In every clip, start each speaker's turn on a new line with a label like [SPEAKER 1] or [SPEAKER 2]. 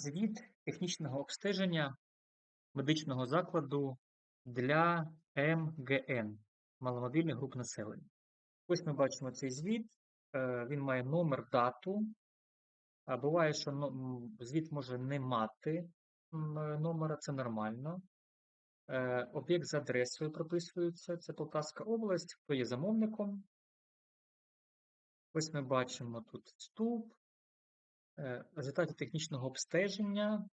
[SPEAKER 1] Звіт технічного обстеження медичного закладу для МГН маломобільних груп населення. Ось ми бачимо цей звіт. е, Він має номер, дату. Буває, що звіт може не мати номера, це нормально. Е, Об'єкт за адресою прописується. Це Полтавська область, хто є замовником. Ось ми бачимо тут вступ, е, результати технічного обстеження,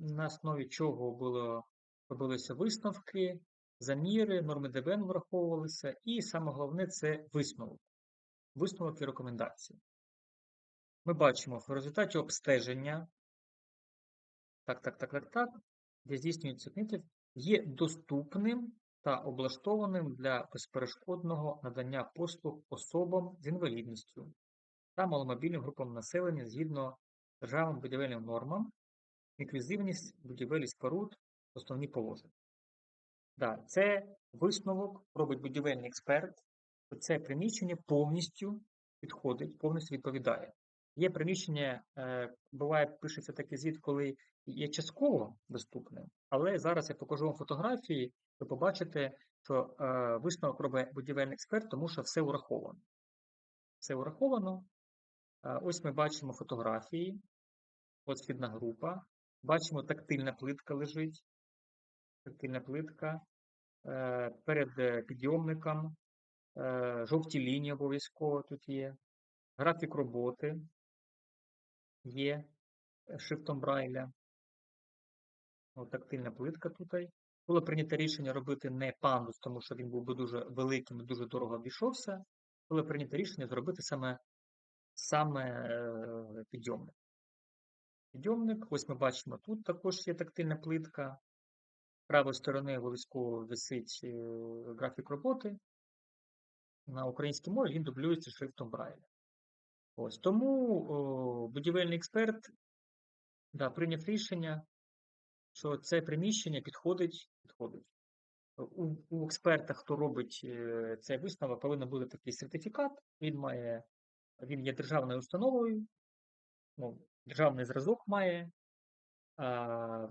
[SPEAKER 1] на основі чого було, робилися висновки, заміри, норми ДБН враховувалися, і саме головне це висновок. Висновок і рекомендації. Ми бачимо в результаті обстеження, так, так, так, так, так, де здійснюється книгів, є доступним та облаштованим для безперешкодного надання послуг особам з інвалідністю та маломобільним групам населення згідно державним будівельним нормам, інклюзивність будівель споруд, основні положення. Да, це висновок робить будівельний експерт, що це приміщення повністю підходить, повністю відповідає. Є приміщення, е, буває, пишеться такий звіт, коли є частково доступне, але зараз я покажу вам фотографії, ви побачите, що е, висновок робить будівельний експерт, тому що все враховано. Все враховано. Ось ми бачимо фотографії, от східна група. Бачимо, тактильна плитка лежить. Тактильна плитка. Е, Перед е, підйомником. е, Жовті лінії обов'язково тут є. Графік роботи є шрифтом Брайля. От тактильна плитка тут. Було прийнято рішення робити не пандус, тому що він був би дуже великим і дуже дорого обійшовся. Було прийнято рішення зробити саме, саме е, підйомник. Підйомник, ось ми бачимо, тут також є тактильна плитка. З правої сторони обов'язково висить е, графік роботи. На українській мові він дублюється шрифтом Брайля. Ось тому о, будівельний експерт да, прийняв рішення, що це приміщення підходить. підходить. У, у експерта, хто робить е, цей висновок, повинен бути такий сертифікат. Він має, він є державною установою, ну, державний зразок має,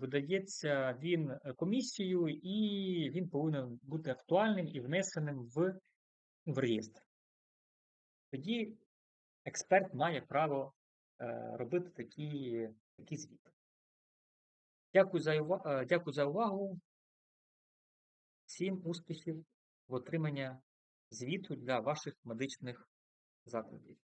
[SPEAKER 1] видається він комісією, і він повинен бути актуальним і внесеним в, в реєстр. Тоді експерт має право е, робити такі, такі звіти. Дякую за, ува- е, дякую за увагу. Всім успіхів в отриманні звіту для ваших медичних закладів.